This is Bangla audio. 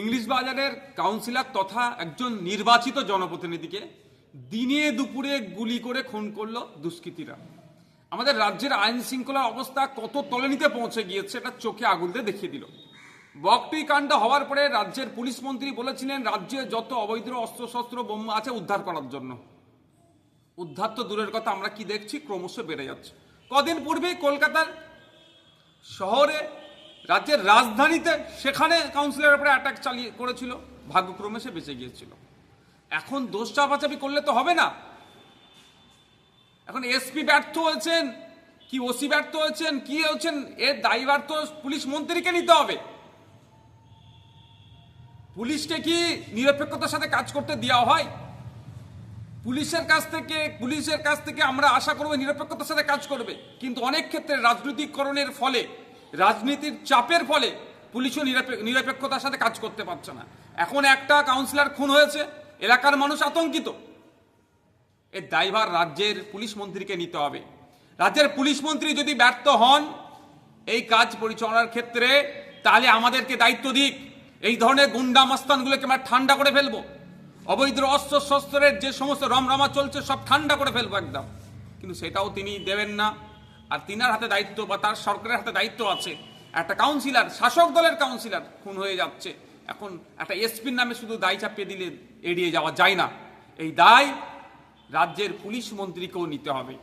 ইংলিশ বাজারের কাউন্সিলর তথা একজন নির্বাচিত জনপ্রতিনিধিকে দিনে দুপুরে গুলি করে খুন করল দুষ্কৃতীরা। আমাদের রাজ্যের আইন শৃঙ্খলার অবস্থা কত তলানিতে পৌঁছে গিয়েছে এটা চোখে আগুন দিয়ে দেখিয়ে দিল। বকটি কাণ্ড হওয়ার পরে রাজ্যের পুলিশ মন্ত্রী বলেছিলেন, রাজ্যে যত অবৈধ অস্ত্রশস্ত্র, বোমা আছে উদ্ধার করার জন্য। উদ্ধার তো দূরের কথা, আমরা কি দেখছি? ক্রমশ বেড়ে যাচ্ছে। কদিন পূর্বেই কলকাতার শহরে রাজ্যের রাজধানীতে সেখানে কাউন্সিলরের উপরে অ্যাটাক চালিয়ে করেছিল, ভাগ্যক্রমে সে বেঁচে গিয়েছিল। এখন দোষ চাপাচাপি করলে তো হবে না। এখন এসপি ব্যর্থ হয়েছেন, কি ওসি ব্যর্থ হয়েছেন, কি হয়েছেন, এর দায়ীবার তো পুলিশ মন্ত্রীকে নিতে হবে। পুলিশকে কি নিরপেক্ষতার সাথে কাজ করতে দেওয়া হয়? পুলিশের কাছ থেকে, পুলিশের কাছ থেকে আমরা আশা করব নিরপেক্ষতার সাথে কাজ করবে। কিন্তু অনেক ক্ষেত্রে রাজনৈতিককরণের ফলে রাজনীতির চাপের ফলে পুলিশও নিরপে- নিরপেক্ষতার সাথে কাজ করতে পারছে না। এখন একটা কাউন্সিলর খুন হয়েছে, এলাকার মানুষ আতঙ্কিত। এর দায়ভার রাজ্যের পুলিশ মন্ত্রীকে নিতে হবে। রাজ্যের পুলিশ মন্ত্রী যদি ব্যর্থ হন, এই কাজ পরিচালনার ক্ষেত্রে তাহলে আমাদেরকে দায়িত্ব দিক। এই ধরনের গুন্ডা মাস্তানগুলোকে আমরা ঠান্ডা করে ফেলব। অবৈধ অস্ত্র শস্ত্রের যে সমস্ত রমরমা চলছে, সব ঠান্ডা করে ফেলব একদম। কিন্তু সেটাও তিনি দেবেন না। আর তিনার হাতে দায়িত্ব বা তার সরকারের হাতে দায়িত্ব আছে। একটা কাউন্সিলর শাসক দলের কাউন্সিলর খুন হয়ে যাচ্ছে। এখন একটা এসপির নামে শুধু দায় চাপিয়ে দিলে এড়িয়ে যাওয়া যায় না। এই দায় রাজ্যের পুলিশ মন্ত্রীকেও নিতে হবে।